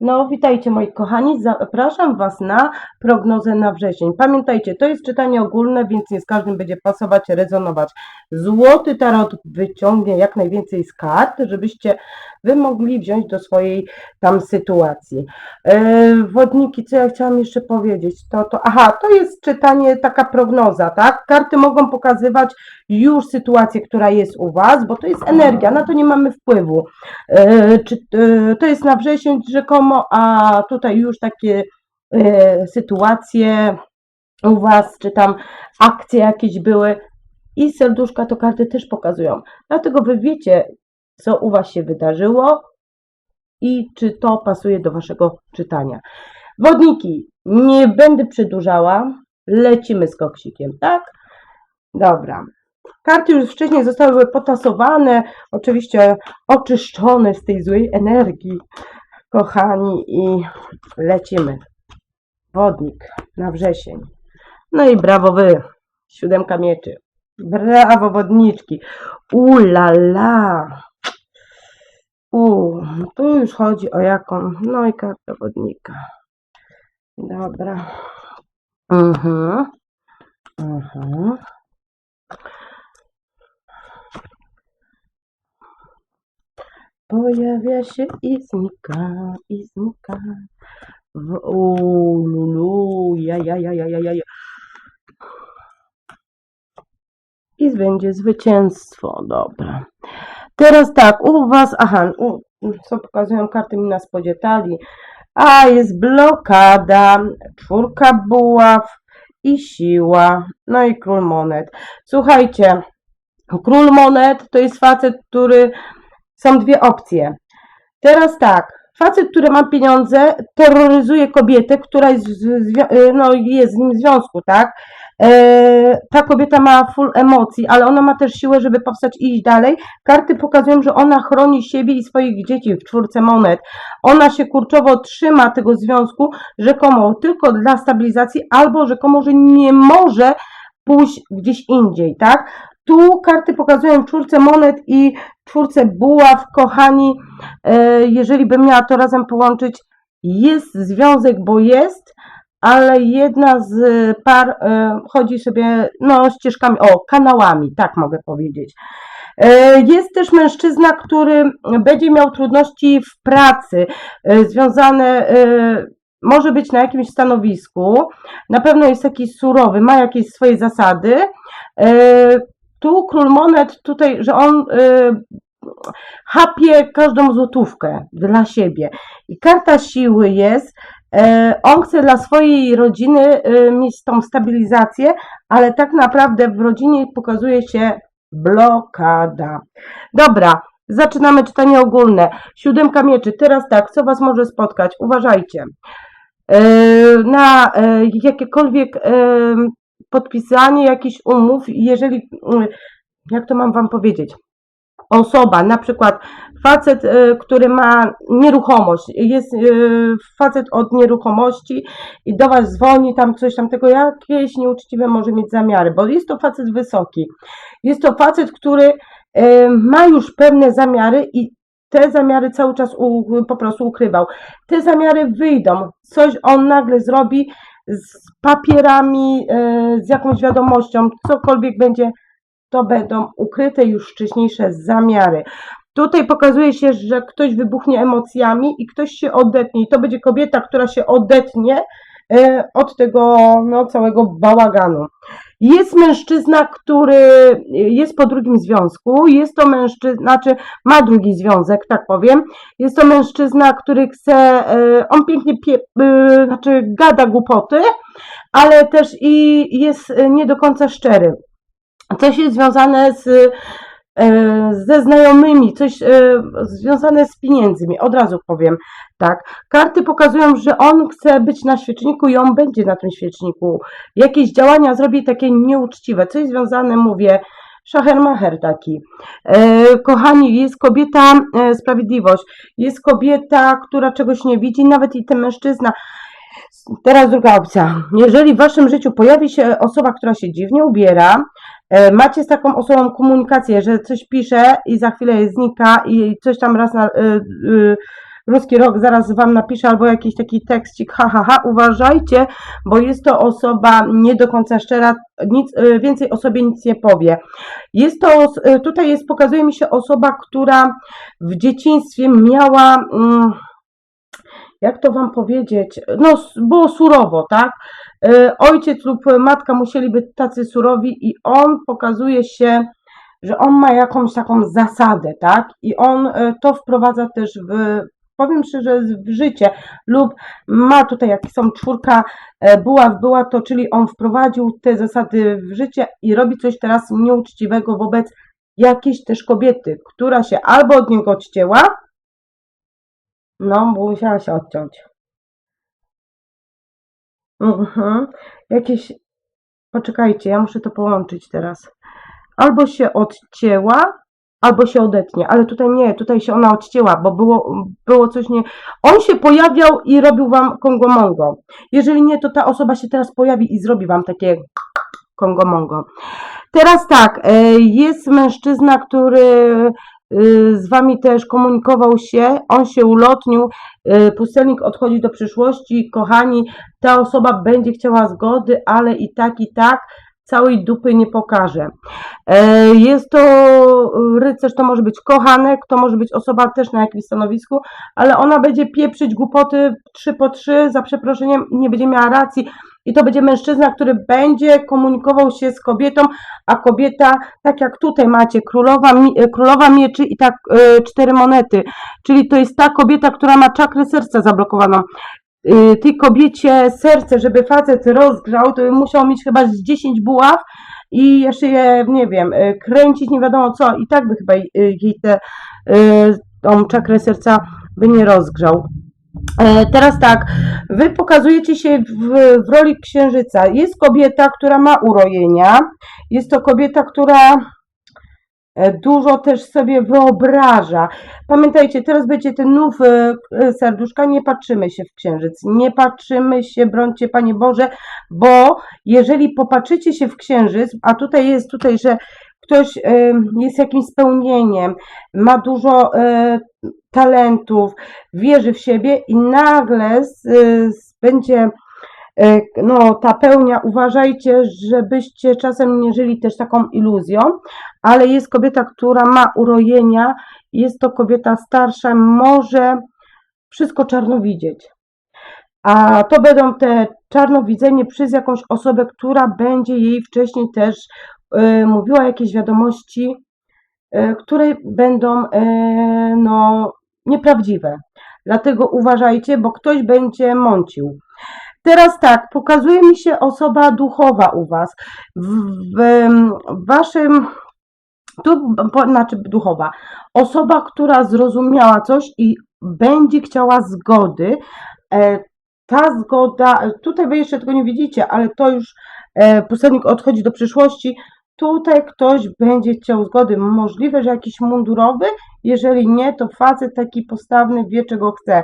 No, witajcie moi kochani. Zapraszam Was na prognozę na wrzesień. Pamiętajcie, to jest czytanie ogólne, więc nie z każdym będzie pasować, rezonować. Złoty tarot wyciągnie jak najwięcej z kart, żebyście Wy mogli wziąć do swojej tam sytuacji. Yy, wodniki, co ja chciałam jeszcze powiedzieć? To, to, aha, to jest czytanie, taka prognoza, tak? Karty mogą pokazywać już sytuację, która jest u Was, bo to jest energia, na to nie mamy wpływu. E, czy e, to jest na wrzesień rzekomo, a tutaj już takie e, sytuacje u Was, czy tam akcje jakieś były i serduszka to karty też pokazują. Dlatego Wy wiecie, co u Was się wydarzyło i czy to pasuje do Waszego czytania. Wodniki, nie będę przedłużała, lecimy z koksikiem, tak? Dobra. Karty już wcześniej zostały potasowane, oczywiście oczyszczone z tej złej energii, kochani, i lecimy. Wodnik na wrzesień. No i brawo wy, siódemka mieczy. Brawo wodniczki. Ulala. U, tu już chodzi o jaką, no i karta wodnika. Dobra. Mhm. Mhm. Pojawia się i znika, i znika. U, lulu, ja, ja, ja, ja, ja, ja. I będzie zwycięstwo, dobra. Teraz tak, u Was, aha, u, co pokazują karty mi na spodzie talii. A, jest blokada, czwórka buław i siła, no i król monet. Słuchajcie, król monet to jest facet, który są dwie opcje. Teraz tak, facet, który ma pieniądze, terroryzuje kobietę, która jest, no, jest z nim w związku, tak? E, ta kobieta ma full emocji, ale ona ma też siłę, żeby powstać i iść dalej. Karty pokazują, że ona chroni siebie i swoich dzieci w czwórce monet. Ona się kurczowo trzyma tego związku, rzekomo tylko dla stabilizacji, albo rzekomo, że nie może pójść gdzieś indziej, tak? Tu karty pokazują czwórce monet i czwórce buław, kochani, e, jeżeli bym miała to razem połączyć, jest związek, bo jest, ale jedna z par e, chodzi sobie, no, ścieżkami, o, kanałami, tak mogę powiedzieć. E, Jest też mężczyzna, który będzie miał trudności w pracy, związane, może być na jakimś stanowisku, na pewno jest taki surowy, ma jakieś swoje zasady. Tu król monet, tutaj, że on e, chapie każdą złotówkę dla siebie. I karta siły jest, e, on chce dla swojej rodziny e, mieć tą stabilizację, ale tak naprawdę w rodzinie pokazuje się blokada. Dobra, zaczynamy czytanie ogólne. Siódemka mieczy, teraz tak, co Was może spotkać? Uważajcie. E, Na e, jakiekolwiek e, podpisanie jakichś umów, jeżeli, mm, jak to mam Wam powiedzieć, osoba, na przykład facet, e, który ma nieruchomość, jest e, facet od nieruchomości i do Was dzwoni, tam coś tam tego, jakieś nieuczciwe może mieć zamiary, bo jest to facet wysoki. Jest to facet, który e, ma już pewne zamiary i te zamiary cały czas u, po prostu ukrywał. Te zamiary wyjdą, coś on nagle zrobi z papierami, e, z jakąś wiadomością, cokolwiek będzie, to będą ukryte już wcześniejsze zamiary. Tutaj pokazuje się, że ktoś wybuchnie emocjami i ktoś się odetnie. I to będzie kobieta, która się odetnie e, od tego no, całego bałaganu. Jest mężczyzna, który jest po drugim związku. Jest to mężczyzna, znaczy ma drugi związek, tak powiem. Jest to mężczyzna, który chce, e, on pięknie pie, e, znaczy gada głupoty, ale też i jest e, nie do końca szczery coś jest związane z, ze znajomymi, coś e, związane z pieniędzmi, od razu powiem tak. Karty pokazują, że on chce być na świeczniku i on będzie na tym świeczniku. Jakieś działania zrobi takie nieuczciwe, coś związane, mówię, szachermacher taki. E, kochani, jest kobieta, e, sprawiedliwość, jest kobieta, która czegoś nie widzi, nawet i ten mężczyzna. Teraz druga opcja. Jeżeli w waszym życiu pojawi się osoba, która się dziwnie ubiera, e, macie z taką osobą komunikację, że coś pisze i za chwilę znika i coś tam raz na, e, e, ruski rok, zaraz wam napiszę, albo jakiś taki tekstik, ha, ha, ha, uważajcie, bo jest to osoba nie do końca szczera, nic, więcej o sobie nic nie powie. Jest to, tutaj jest, pokazuje mi się osoba, która w dzieciństwie miała, mm, jak to wam powiedzieć, no było surowo, tak? Y, Ojciec lub matka musieli być tacy surowi i on pokazuje się, że on ma jakąś taką zasadę, tak? I on y, to wprowadza też w, powiem szczerze, w życie lub ma tutaj, jak są czwórka, e, była, była to, czyli on wprowadził te zasady w życie i robi coś teraz nieuczciwego wobec jakiejś też kobiety, która się albo od niego odcięła, no, musiała się odciąć. Mhm. Jakieś, poczekajcie, ja muszę to połączyć teraz. Albo się odcięła, albo się odetnie, ale tutaj nie, tutaj się ona odcięła, bo było, było coś nie... On się pojawiał i robił wam kongo-mongo. Jeżeli nie, to ta osoba się teraz pojawi i zrobi wam takie kongo-mongo. Teraz tak, e, jest mężczyzna, który z wami też komunikował się, on się ulotnił, y, pustelnik odchodzi do przyszłości, kochani, ta osoba będzie chciała zgody, ale i tak, i tak całej dupy nie pokaże. E, Jest to rycerz, to może być kochanek, to może być osoba też na jakimś stanowisku, ale ona będzie pieprzyć głupoty trzy po trzy, za przeproszeniem, nie będzie miała racji. I to będzie mężczyzna, który będzie komunikował się z kobietą, a kobieta, tak jak tutaj macie, królowa, e, królowa mieczy i tak e, cztery monety. Czyli to jest ta kobieta, która ma czakrę serca zablokowaną. Y, tej kobiecie serce, żeby facet rozgrzał, to musiał mieć chyba z 10 buław i jeszcze je, nie wiem, kręcić nie wiadomo co i tak by chyba jej y, tą czakrę serca by nie rozgrzał. E, Teraz tak, wy pokazujecie się w, w roli księżyca. Jest kobieta, która ma urojenia, jest to kobieta, która e, dużo też sobie wyobraża. Pamiętajcie, teraz będzie ten nów e, serduszka, nie patrzymy się w księżyc, nie patrzymy się, brońcie Panie Boże, bo jeżeli popatrzycie się w księżyc, a tutaj jest tutaj, że ktoś e, jest jakimś spełnieniem, ma dużo e, talentów, wierzy w siebie i nagle będzie e, no, ta pełnia, uważajcie, żebyście czasem nie żyli też taką iluzją, ale jest kobieta, która ma urojenia, jest to kobieta starsza, może wszystko czarno widzieć. A to będą te czarnowidzenie przez jakąś osobę, która będzie jej wcześniej też mówiła jakieś wiadomości, e, które będą e, no, nieprawdziwe. Dlatego uważajcie, bo ktoś będzie mącił. Teraz tak, pokazuje mi się osoba duchowa u Was. W, w, w Waszym, tu, po, znaczy duchowa, osoba, która zrozumiała coś i będzie chciała zgody. E, ta zgoda, tutaj Wy jeszcze tego nie widzicie, ale to już e, pustelnik odchodzi do przyszłości. Tutaj ktoś będzie chciał zgody. Możliwe, że jakiś mundurowy, jeżeli nie, to facet taki postawny wie, czego chce.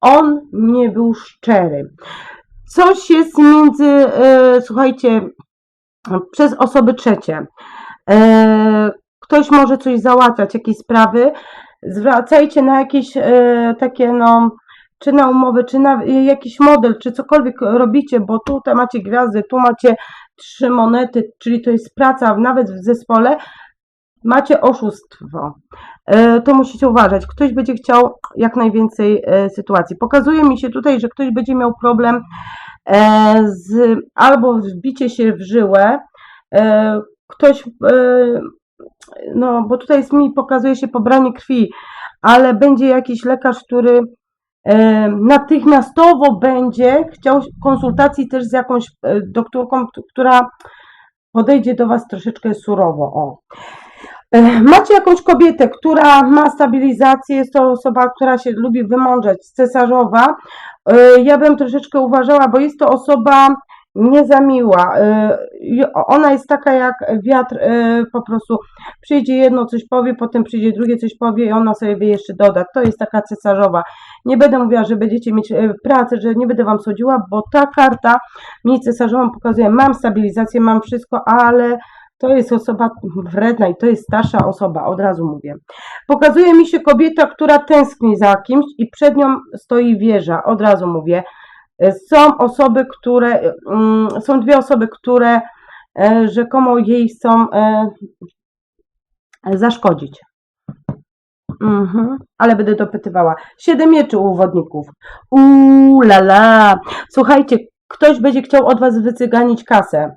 On nie był szczery. Coś jest między, e, słuchajcie, przez osoby trzecie. E, ktoś może coś załatwiać, jakieś sprawy. Zwracajcie na jakieś e, takie, no, czy na umowy, czy na jakiś model, czy cokolwiek robicie, bo tutaj macie gwiazdy, tu macie trzy monety, czyli to jest praca nawet w zespole, macie oszustwo. E, To musicie uważać. Ktoś będzie chciał jak najwięcej e, sytuacji. Pokazuje mi się tutaj, że ktoś będzie miał problem e, z albo wbicie się w żyłę, ktoś, no bo tutaj jest mi pokazuje się pobranie krwi, ale będzie jakiś lekarz, który natychmiastowo będzie chciał konsultacji też z jakąś e, doktorką, która podejdzie do Was troszeczkę surowo. O. Macie jakąś kobietę, która ma stabilizację, jest to osoba, która się lubi wymądrzeć, cesarzowa. E, Ja bym troszeczkę uważała, bo jest to osoba niezamiła. E, i Ona jest taka jak wiatr, e, po prostu przyjdzie jedno, coś powie, potem przyjdzie drugie, coś powie i ona sobie jeszcze doda. To jest taka cesarzowa. Nie będę mówiła, że będziecie mieć e, pracę, że nie będę Wam sądziła, bo ta karta mi cesarzową pokazuje, mam stabilizację, mam wszystko, ale To jest osoba wredna i to jest starsza osoba, od razu mówię. Pokazuje mi się kobieta, która tęskni za kimś i przed nią stoi wieża, od razu mówię. Są osoby, które, mm, są dwie osoby, które e, rzekomo jej chcą e, zaszkodzić. Mhm, ale będę dopytywała. Siedem mieczy u wodników. Uuu, la la. Słuchajcie, ktoś będzie chciał od was wycyganić kasę.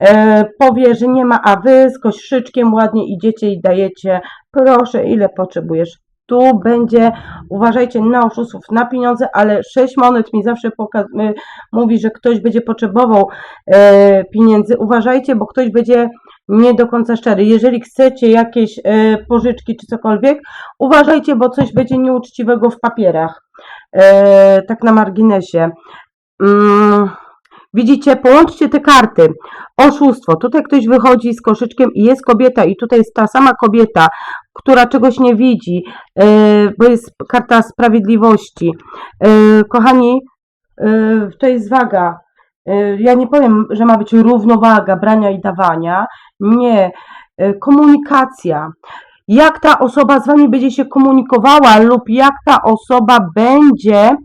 E, powie, że nie ma, a wy z koszyczkiem ładnie idziecie i dajecie. Proszę, ile potrzebujesz? Tu będzie, uważajcie na oszustów, na pieniądze, ale sześć monet mi zawsze y, mówi, że ktoś będzie potrzebował e, pieniędzy. Uważajcie, bo ktoś będzie nie do końca szczery. Jeżeli chcecie jakieś e, pożyczki czy cokolwiek, uważajcie, bo coś będzie nieuczciwego w papierach. E, tak na marginesie. Mm, widzicie, połączcie te karty. Oszustwo. Tutaj ktoś wychodzi z koszyczkiem i jest kobieta, i tutaj jest ta sama kobieta, która czegoś nie widzi, e, bo jest karta sprawiedliwości. E, kochani, e, to jest waga. Ja nie powiem, że ma być równowaga brania i dawania. Nie. Komunikacja. Jak ta osoba z wami będzie się komunikowała, lub jak ta osoba będzie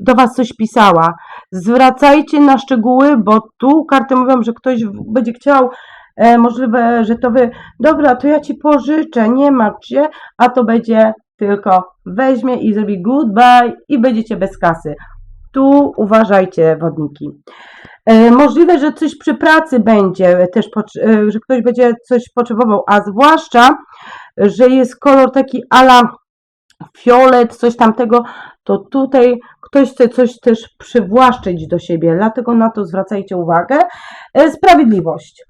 do was coś pisała. Zwracajcie na szczegóły, bo tu karty mówią, że ktoś będzie chciał, możliwe, że to wy, dobra, to ja ci pożyczę, nie martw się, a to będzie tylko weźmie i zrobi goodbye i będziecie bez kasy. Tu uważajcie, wodniki. E, Możliwe, że coś przy pracy będzie też, e, że ktoś będzie coś potrzebował, a zwłaszcza, że jest kolor taki ala fiolet, coś tamtego, to tutaj ktoś chce coś też przywłaszczyć do siebie, dlatego na to zwracajcie uwagę. E, Sprawiedliwość.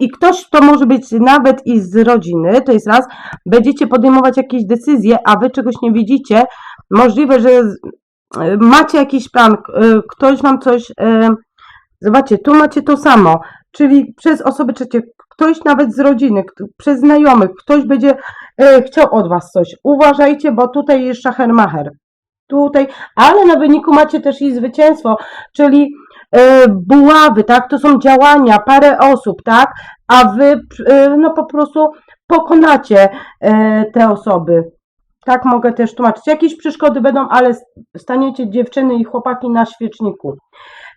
I ktoś, to może być nawet i z rodziny, to jest raz, będziecie podejmować jakieś decyzje, a wy czegoś nie widzicie, możliwe, że e, macie jakiś plan, e, ktoś wam coś, e, zobaczcie, tu macie to samo, czyli przez osoby trzecie, ktoś nawet z rodziny, przez znajomych, ktoś będzie chciał od was coś. Uważajcie, bo tutaj jest szachermacher. Tutaj, ale na wyniku macie też i zwycięstwo, czyli buławy, tak? To są działania, parę osób, tak? A wy e, no po prostu pokonacie e, te osoby. Tak mogę też tłumaczyć. Jakieś przeszkody będą, ale staniecie dziewczyny i chłopaki na świeczniku.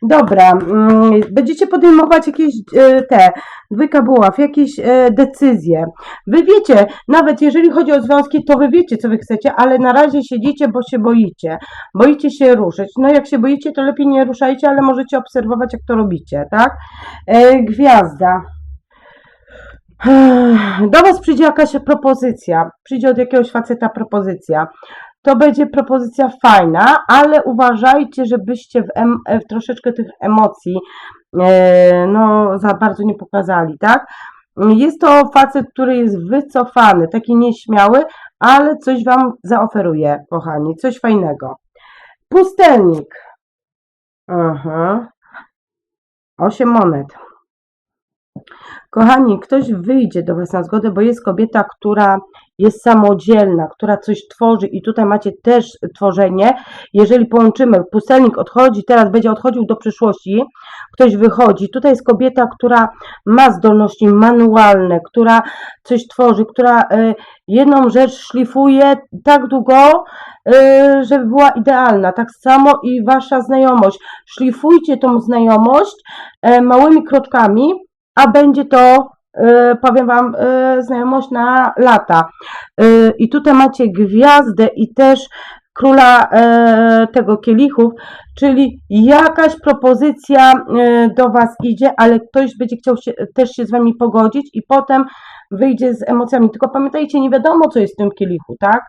Dobra, mm, będziecie podejmować jakieś e, te, dwójka buław, jakieś e, decyzje. Wy wiecie, nawet jeżeli chodzi o związki, to wy wiecie, co wy chcecie, ale na razie siedzicie, bo się boicie. Boicie się ruszyć. No jak się boicie, to lepiej nie ruszajcie, ale możecie obserwować, jak to robicie, tak? E, gwiazda. Do was przyjdzie jakaś propozycja, przyjdzie od jakiegoś faceta propozycja. To będzie propozycja fajna, ale uważajcie, żebyście w, em, w troszeczkę tych emocji e, no, za bardzo nie pokazali, tak? Jest to facet, który jest wycofany, taki nieśmiały, ale coś wam zaoferuje, kochani, coś fajnego. Pustelnik. Aha. Osiem monet. Kochani, ktoś wyjdzie do Was na zgodę, bo jest kobieta, która jest samodzielna, która coś tworzy i tutaj macie też tworzenie. Jeżeli połączymy, pustelnik odchodzi, teraz będzie odchodził do przyszłości, ktoś wychodzi. Tutaj jest kobieta, która ma zdolności manualne, która coś tworzy, która y, jedną rzecz szlifuje tak długo, y, żeby była idealna. Tak samo i Wasza znajomość. Szlifujcie tą znajomość y, małymi kroczkami, a będzie to, y, powiem Wam, y, znajomość na lata. Y, I tutaj macie gwiazdę i też króla tego kielichów, czyli jakaś propozycja do Was idzie, ale ktoś będzie chciał się, też się z Wami pogodzić i potem wyjdzie z emocjami. Tylko pamiętajcie, nie wiadomo, co jest w tym kielichu, tak?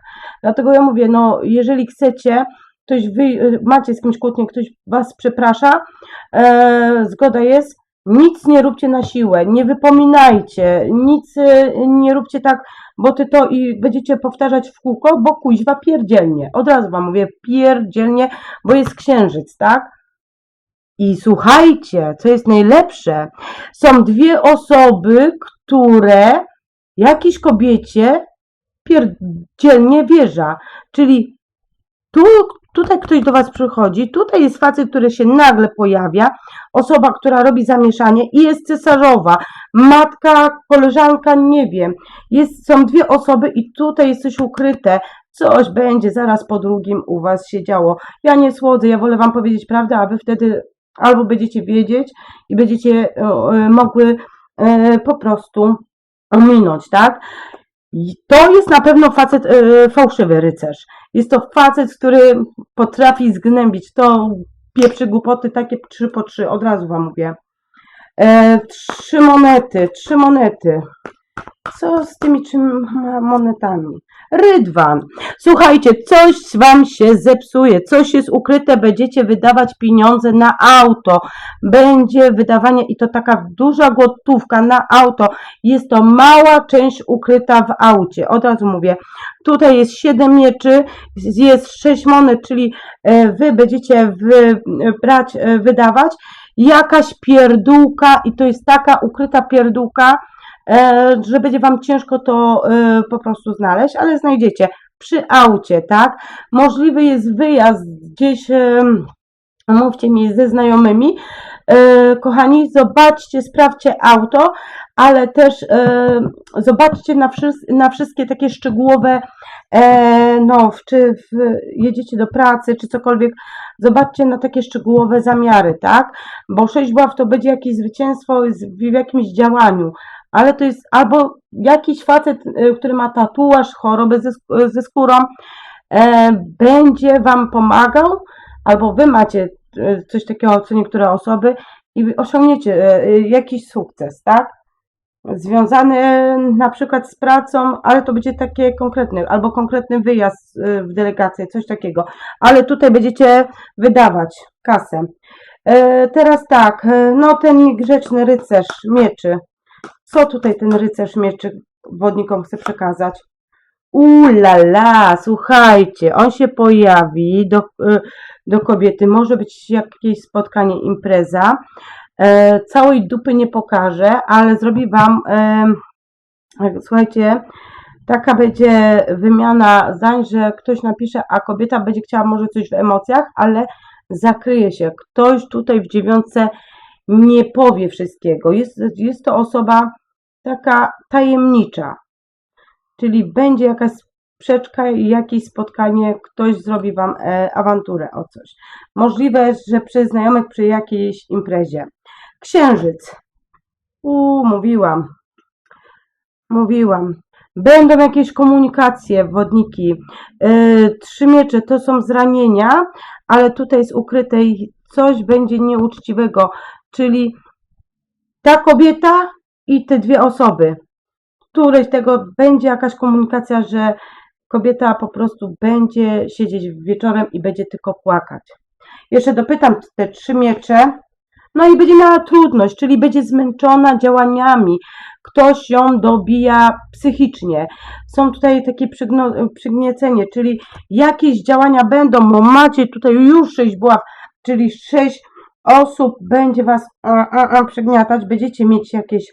Dlatego ja mówię, no, jeżeli chcecie, ktoś wy, macie z kimś kłótnię, ktoś Was przeprasza, e, zgoda jest, nic nie róbcie na siłę, nie wypominajcie, nic y, nie róbcie tak, bo ty to i będziecie powtarzać w kółko, bo kuźwa pierdzielnie. Od razu wam mówię, pierdzielnie, bo jest księżyc, tak? I słuchajcie, co jest najlepsze, są dwie osoby, które jakiejś kobiecie pierdzielnie wierza, czyli tu ktoś do Was przychodzi, tutaj jest facet, który się nagle pojawia, osoba, która robi zamieszanie i jest cesarzowa, matka, koleżanka, nie wiem. Jest, są dwie osoby i tutaj jest coś ukryte, coś będzie zaraz po drugim u Was się działo. Ja nie słodzę, ja wolę Wam powiedzieć prawdę, a Wy wtedy albo będziecie wiedzieć i będziecie e, e, mogły e, po prostu ominąć, tak? I to jest na pewno facet, fałszywy rycerz. Jest to facet, który potrafi zgnębić. To pieprzy głupoty takie trzy po trzy, od razu wam mówię. E, trzy monety, trzy monety. Co z tymi trzema monetami? Rydwan. Słuchajcie, coś wam się zepsuje, coś jest ukryte, będziecie wydawać pieniądze na auto. Będzie wydawanie i to taka duża gotówka na auto. Jest to mała część ukryta w aucie. Od razu mówię, tutaj jest 7 mieczy, jest 6 monet, czyli e, wy będziecie wy, brać, e, wydawać jakaś pierdółka i to jest taka ukryta pierdółka, e, że będzie Wam ciężko to e, po prostu znaleźć, ale znajdziecie przy aucie, tak? Możliwy jest wyjazd gdzieś, e, mówcie mi, ze znajomymi. E, kochani, zobaczcie, sprawdźcie auto, ale też e, zobaczcie na, wszys- na wszystkie takie szczegółowe, e, no, czy jedziecie do pracy, czy cokolwiek, zobaczcie na takie szczegółowe zamiary, tak? Bo sześć ław to będzie jakieś zwycięstwo w jakimś działaniu, ale to jest albo jakiś facet, e, który ma tatuaż, chorobę ze, ze skórą, e, będzie Wam pomagał, albo Wy macie e, coś takiego, co niektóre osoby i osiągniecie e, jakiś sukces, tak? Związany na przykład z pracą, ale to będzie takie konkretny, albo konkretny wyjazd w delegację, coś takiego, ale tutaj będziecie wydawać kasę. E, Teraz tak, no ten niegrzeczny rycerz mieczy. Co tutaj ten rycerz mieczy wodnikom chce przekazać? Ulala, słuchajcie, on się pojawi do, y, do kobiety, może być jakieś spotkanie, impreza. E, całej dupy nie pokaże, ale zrobi wam, e, słuchajcie, taka będzie wymiana zdań, że ktoś napisze, a kobieta będzie chciała może coś w emocjach, ale zakryje się. Ktoś tutaj w dziewiątce nie powie wszystkiego. Jest, jest to osoba taka tajemnicza, czyli będzie jakaś sprzeczka jakieś spotkanie, ktoś zrobi wam e, awanturę o coś. Możliwe, że przez znajomych przy jakiejś imprezie. Księżyc. U, mówiłam. Mówiłam. Będą jakieś komunikacje, wodniki. E, trzy miecze to są zranienia, ale tutaj jest ukryte coś będzie nieuczciwego, czyli ta kobieta i te dwie osoby. Któreś tego będzie jakaś komunikacja, że kobieta po prostu będzie siedzieć wieczorem i będzie tylko płakać. Jeszcze dopytam te trzy miecze. No i będzie miała trudność, czyli będzie zmęczona działaniami. Ktoś ją dobija psychicznie. Są tutaj takie przygniecenie, czyli jakieś działania będą, bo macie tutaj już sześć buław, czyli sześć osób będzie was a, a, a, przygniatać, będziecie mieć jakieś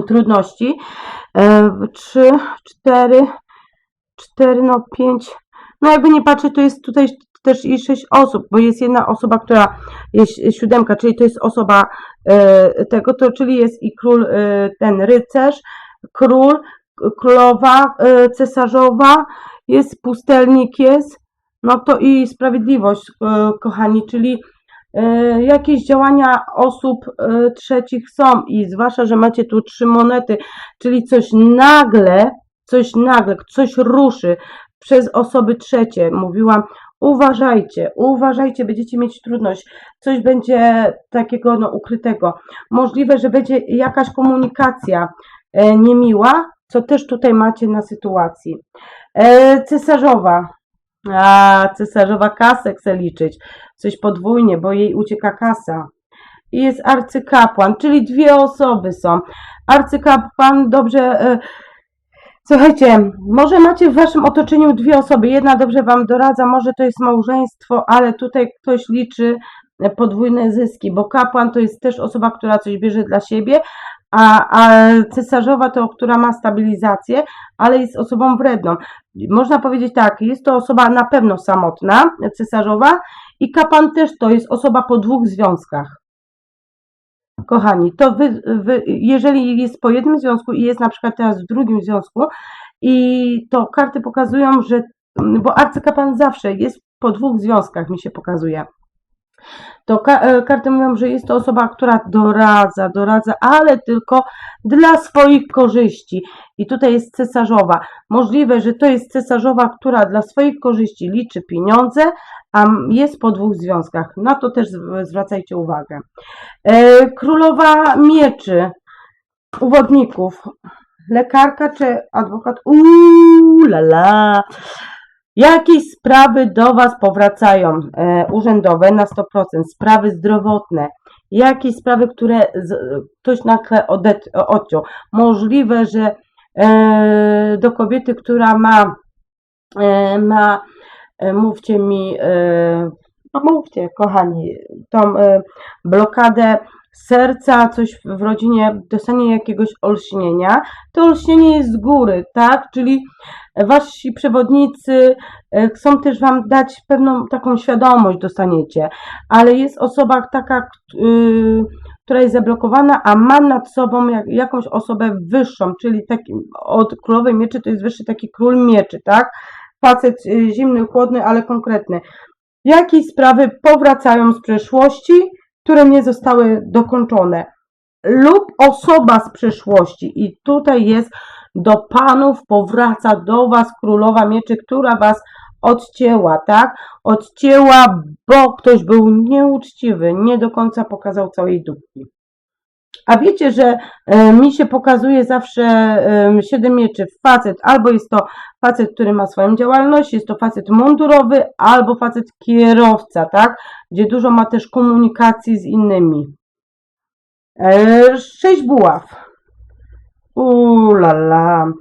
trudności. E, Trzy, cztery, cztery, no pięć. No jakby nie patrzę, to jest tutaj też i sześć osób, bo jest jedna osoba, która jest siódemka, czyli to jest osoba e, tego, to czyli jest i król, e, ten rycerz, król, królowa, e, cesarzowa, jest pustelnik, jest, no to i sprawiedliwość, kochani, czyli jakieś działania osób e, trzecich są i zwłaszcza, że macie tu trzy monety, czyli coś nagle, coś nagle, coś ruszy przez osoby trzecie. Mówiłam, uważajcie, uważajcie, będziecie mieć trudność, coś będzie takiego no, ukrytego. Możliwe, że będzie jakaś komunikacja e, niemiła, co też tutaj macie na sytuacji. E, cesarzowa. A, cesarzowa kasę chce liczyć. Coś podwójnie, bo jej ucieka kasa. I jest arcykapłan, czyli dwie osoby są. Arcykapłan dobrze. E, słuchajcie, może macie w waszym otoczeniu dwie osoby. Jedna dobrze wam doradza, może to jest małżeństwo, ale tutaj ktoś liczy podwójne zyski, bo kapłan to jest też osoba, która coś bierze dla siebie, a, a cesarzowa to, która ma stabilizację, ale jest osobą wredną. Można powiedzieć tak, jest to osoba na pewno samotna, cesarzowa i kapan też to jest osoba po dwóch związkach. Kochani, to wy, wy, jeżeli jest po jednym związku i jest na przykład teraz w drugim związku i to karty pokazują, że, bo arcykapan zawsze jest po dwóch związkach mi się pokazuje to ka- e, karty mówią, że jest to osoba, która doradza, doradza, ale tylko dla swoich korzyści. I tutaj jest cesarzowa. Możliwe, że to jest cesarzowa, która dla swoich korzyści liczy pieniądze, a jest po dwóch związkach. Na to też zw- zwracajcie uwagę. E, Królowa mieczy, uwodników, lekarka czy adwokat? Uuu, la la. Jakieś sprawy do Was powracają e, urzędowe na 100%, sprawy zdrowotne, jakieś sprawy, które z, ktoś nagle odet, odciął. Możliwe, że e, do kobiety, która ma, e, ma e, mówcie mi, e, no mówcie kochani, tą e, blokadę serca, coś w rodzinie, dostanie jakiegoś olśnienia, to olśnienie jest z góry, tak? Czyli wasi przewodnicy e, chcą też wam dać pewną taką świadomość, dostaniecie, ale jest osoba taka, y, która jest zablokowana, a ma nad sobą jak, jakąś osobę wyższą, czyli taki, od królowej mieczy to jest wyższy taki król mieczy, tak? Facet y, zimny, chłodny, ale konkretny. Jakieś sprawy powracają z przeszłości, które nie zostały dokończone lub osoba z przeszłości i tutaj jest do panów powraca do was królowa mieczy, która was odcięła, tak? Odcięła, bo ktoś był nieuczciwy, nie do końca pokazał całej dupki. A wiecie, że e, mi się pokazuje zawsze e, siedem mieczy facet, albo jest to facet, który ma swoją działalność, jest to facet mundurowy, albo facet kierowca, tak? Gdzie dużo ma też komunikacji z innymi. E, sześć buław. Ulala.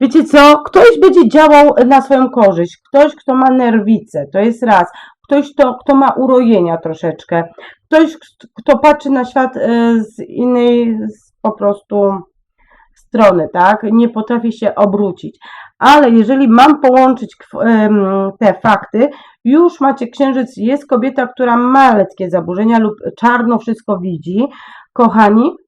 Wiecie co? Ktoś będzie działał na swoją korzyść. Ktoś, kto ma nerwice, to jest raz. Ktoś, kto, kto ma urojenia troszeczkę. Ktoś, kto patrzy na świat e, z innej z po prostu strony, tak? Nie potrafi się obrócić. Ale jeżeli mam połączyć em, te fakty, już macie księżyc, jest kobieta, która ma lekkie zaburzenia lub czarno wszystko widzi. Kochani, e,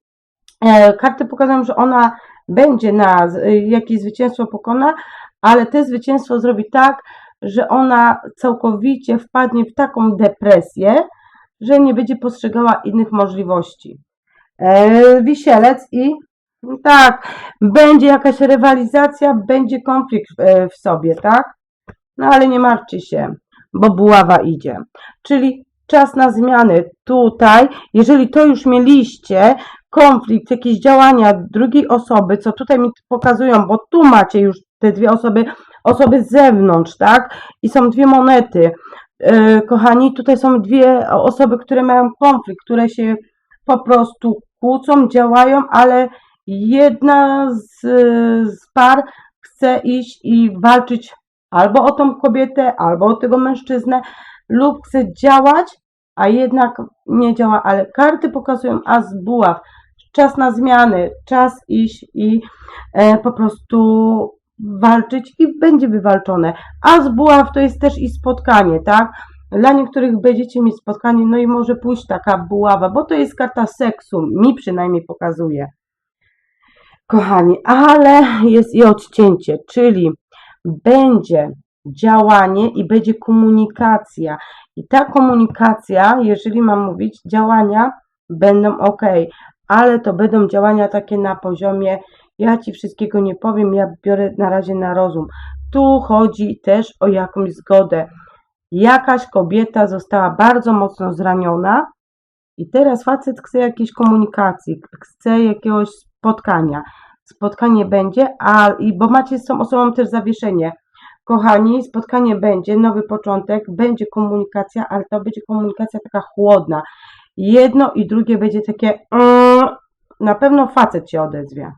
karty pokazują, że ona będzie na z- jakieś zwycięstwo pokona, ale te zwycięstwo zrobi tak, że ona całkowicie wpadnie w taką depresję, że nie będzie postrzegała innych możliwości. E, wisielec i tak, będzie jakaś rywalizacja, będzie konflikt e, w sobie, tak? No ale nie martwcie się, bo buława idzie. Czyli czas na zmiany tutaj, jeżeli to już mieliście, konflikt, jakieś działania drugiej osoby, co tutaj mi pokazują, bo tu macie już te dwie osoby, osoby z zewnątrz, tak? I są dwie monety. E, kochani, tutaj są dwie osoby, które mają konflikt, które się po prostu kłócą, działają, ale jedna z, z par chce iść i walczyć albo o tą kobietę, albo o tego mężczyznę, lub chce działać, a jednak nie działa, ale karty pokazują as buław. Czas na zmiany, czas iść i e, po prostu walczyć i będzie wywalczone. As buław to jest też i spotkanie, tak? Dla niektórych będziecie mieć spotkanie, no i może pójść taka buława, bo to jest karta seksu, mi przynajmniej pokazuje. Kochani, ale jest i odcięcie, czyli będzie działanie i będzie komunikacja. I ta komunikacja, jeżeli mam mówić, działania będą ok, ale to będą działania takie na poziomie ja ci wszystkiego nie powiem, ja biorę na razie na rozum. Tu chodzi też o jakąś zgodę. Jakaś kobieta została bardzo mocno zraniona i teraz facet chce jakiejś komunikacji, chce jakiegoś spotkania. Spotkanie będzie, a bo macie z tą osobą też zawieszenie. Kochani, spotkanie będzie, nowy początek, będzie komunikacja, ale to będzie komunikacja taka chłodna. Jedno i drugie będzie takie, mm, na pewno facet się odezwie.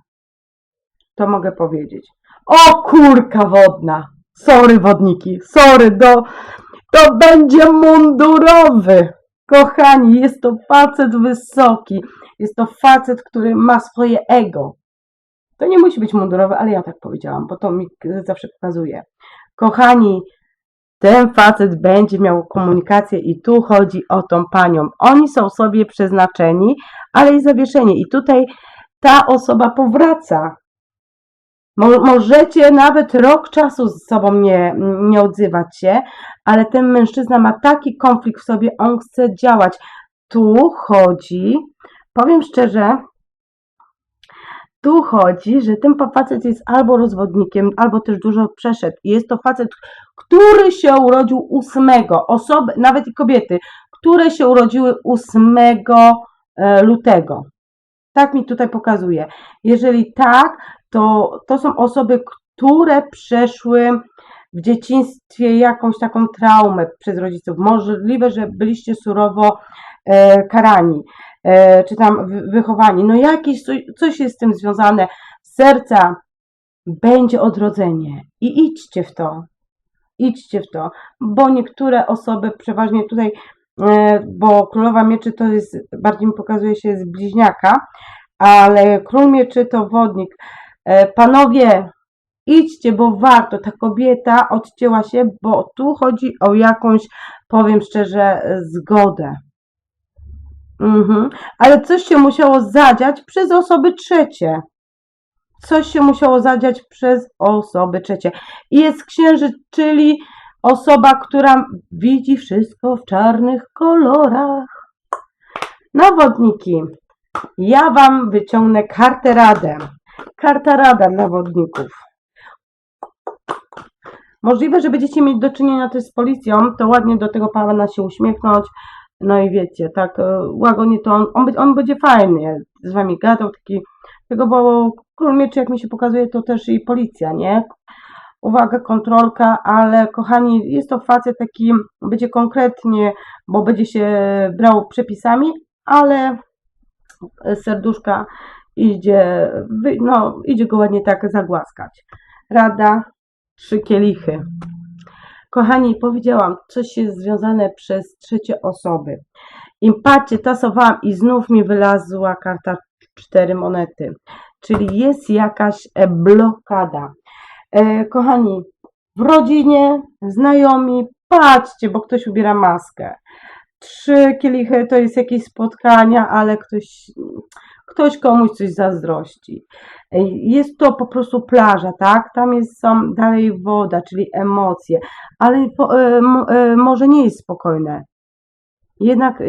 To mogę powiedzieć. O kurka wodna! Sorry wodniki, sorry, do, to będzie mundurowy. Kochani, jest to facet wysoki. Jest to facet, który ma swoje ego. To nie musi być mundurowe, ale ja tak powiedziałam, bo to mi zawsze pokazuje. Kochani, ten facet będzie miał komunikację i tu chodzi o tą panią. Oni są sobie przeznaczeni, ale i zawieszeni. I tutaj ta osoba powraca. Mo- Możecie nawet rok czasu z sobą nie, nie odzywać się, ale ten mężczyzna ma taki konflikt w sobie, on chce działać. Tu chodzi, powiem szczerze, tu chodzi, że ten facet jest albo rozwodnikiem, albo też dużo przeszedł. I Jest to facet, który się urodził 8, osoby, nawet i kobiety, które się urodziły 8 e, lutego. Tak mi tutaj pokazuje. Jeżeli tak, to, to są osoby, które przeszły w dzieciństwie jakąś taką traumę przez rodziców. Możliwe, że byliście surowo e, karani, czy tam wy- wychowani. No jakieś coś, jest z tym związane. Z serca będzie odrodzenie i idźcie w to. Idźcie w to, bo niektóre osoby, przeważnie tutaj, e, bo królowa mieczy to jest, bardziej mi pokazuje się z bliźniaka, ale król mieczy to wodnik. E, Panowie, idźcie, bo warto. Ta kobieta odcięła się, bo tu chodzi o jakąś, powiem szczerze, e, zgodę. Mhm. Ale coś się musiało zadziać przez osoby trzecie. Coś się musiało zadziać przez osoby trzecie. I jest księżyc, czyli osoba, która widzi wszystko w czarnych kolorach. Nawodniki. Ja Wam wyciągnę kartę radę. Karta rada dla wodników. Możliwe, że będziecie mieć do czynienia też z policją, to ładnie do tego pana się uśmiechnąć. No i wiecie, tak e, łagodnie to on, on, on będzie fajny, z wami gadał, taki, tego, bo król mieczy, jak mi się pokazuje, to też i policja, nie? Uwaga, kontrolka, ale kochani, jest to facet taki, będzie konkretnie, bo będzie się brał przepisami, ale serduszka idzie, no, idzie go ładnie tak zagłaskać. Rada, trzy kielichy. Kochani, powiedziałam, coś jest związane przez trzecie osoby. I patrzcie, tasowałam i znów mi wylazła karta cztery monety. Czyli jest jakaś e, blokada. E, kochani, w rodzinie, znajomi, patrzcie, bo ktoś ubiera maskę. Trzy kielichy to jest jakieś spotkania, ale ktoś, ktoś komuś coś zazdrości. E, Jest to po prostu plaża, tak? Tam jest są dalej woda, czyli emocje, ale e, e, może nie jest spokojne. Jednak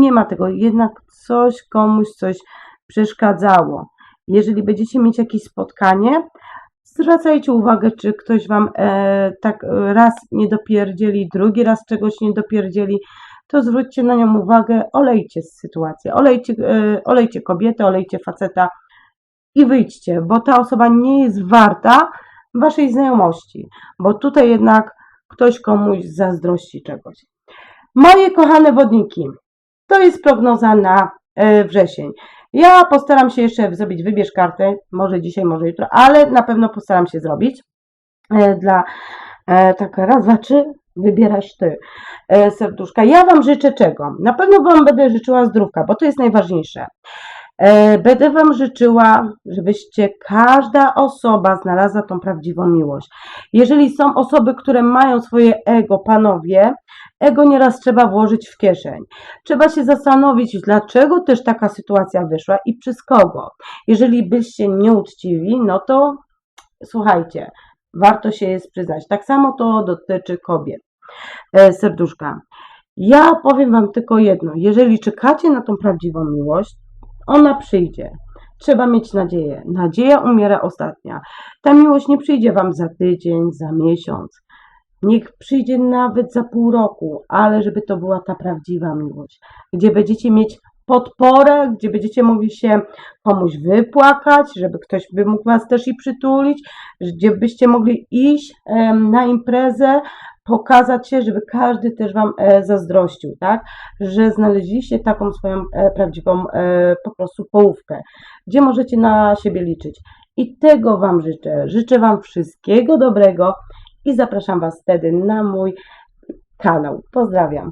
nie ma tego, jednak coś komuś coś przeszkadzało. Jeżeli będziecie mieć jakieś spotkanie, zwracajcie uwagę, czy ktoś wam e, tak raz nie dopierdzieli, drugi raz czegoś nie dopierdzieli, to zwróćcie na nią uwagę, olejcie sytuację, olejcie, e, olejcie kobietę, olejcie faceta i wyjdźcie, bo ta osoba nie jest warta waszej znajomości, bo tutaj jednak ktoś komuś zazdrości czegoś. Moje kochane wodniki, to jest prognoza na e, wrzesień. Ja postaram się jeszcze zrobić, wybierz kartę, może dzisiaj, może jutro, ale na pewno postaram się zrobić e, dla tak raz, dwa, trzy, wybierasz ty e, serduszka. Ja Wam życzę czego? Na pewno Wam będę życzyła zdrówka, bo to jest najważniejsze. E, Będę Wam życzyła, żebyście każda osoba znalazła tą prawdziwą miłość. Jeżeli są osoby, które mają swoje ego, panowie, ego nieraz trzeba włożyć w kieszeń. Trzeba się zastanowić, dlaczego też taka sytuacja wyszła i przez kogo. Jeżeli byście nieuczciwi, no to słuchajcie, warto się jest przyznać. Tak samo to dotyczy kobiet. E, serduszka. Ja powiem Wam tylko jedno. Jeżeli czekacie na tą prawdziwą miłość, ona przyjdzie. Trzeba mieć nadzieję. Nadzieja umiera ostatnia. Ta miłość nie przyjdzie Wam za tydzień, za miesiąc. Niech przyjdzie nawet za pół roku, ale żeby to była ta prawdziwa miłość, gdzie będziecie mieć podporę, gdzie będziecie mogli się komuś wypłakać, żeby ktoś by mógł Was też i przytulić, gdzie byście mogli iść na imprezę, pokazać się, żeby każdy też Wam e, zazdrościł, tak? Że znaleźliście taką swoją e, prawdziwą e, po prostu połówkę, gdzie możecie na siebie liczyć. I tego Wam życzę. Życzę Wam wszystkiego dobrego i zapraszam Was wtedy na mój kanał. Pozdrawiam.